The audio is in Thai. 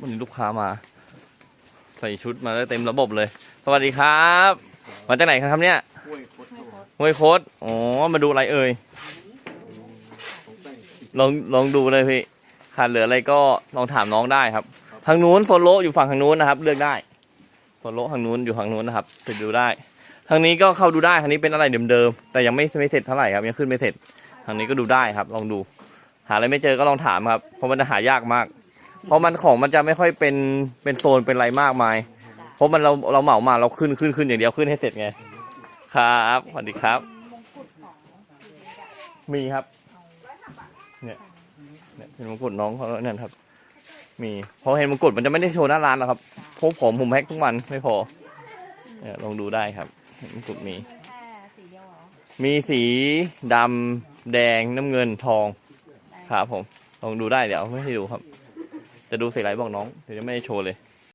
วันนี้ลูกค้ามา ใส่ชุดมาได้เต็มระบบเลย สวัสดีครับ มาจากไหนครับเนี่ยห้วยคดครับผมห้วยโคดอ๋อ มาดูอะไรเอ่ย ลองลองดูเลยพี่ขาดเหลืออะไรก็ลองถามน้องได้ครับ ทางนู้นโซโลอยู่ฝั่งทางนู้นนะครับ เลือกได้โซโลทางนู้นอยู่ฝั่งนู้นนะครับไปดูได้ ทางนี้ก็เข้าดูได้ ทางนี้เป็นอะไรเดิมๆ แต่ยังไม่ไม่เสร็จเท่าไหร่ครับ ยังขึ้นไม่เสร็จ ทางนี้ก็ดูได้ครับ ลองดู หาอะไรไม่เจอก็ลองถามครับ เพราะมันจะหายากมาก เพราะมันของมันจะไม่ค่อยเป็นเป็นโซนเป็นอะไรมากมาย เพราะมันเราเราเหมามาเราขึ้นขึ้นขึ้นอย่างเดียวขึ้นให้เสร็จไง ครับสวัสดีครับมงกุฎของพีเล็กอะมีครับ เนี่ยเนี่ยเป็นมงกุฎน้องเขานั่นครับ มีเพราะเห็นมงกุฎมันจะไม่ได้โชว์หน้าร้านหรอกครับพวกผมผมแพ็กทุกวันไม่พอเนี่ยลองดูได้ครับมงกุฎมี แค่สีเดียวเหรอมีสีดำแดงน้ำเงินทอง ครับผม ลองดูได้เดี๋ยวเอาไม่ให้ดูครับ จะดูสีไรบอกน้องเดี๋ยวจะไม่ได้โชว์เลย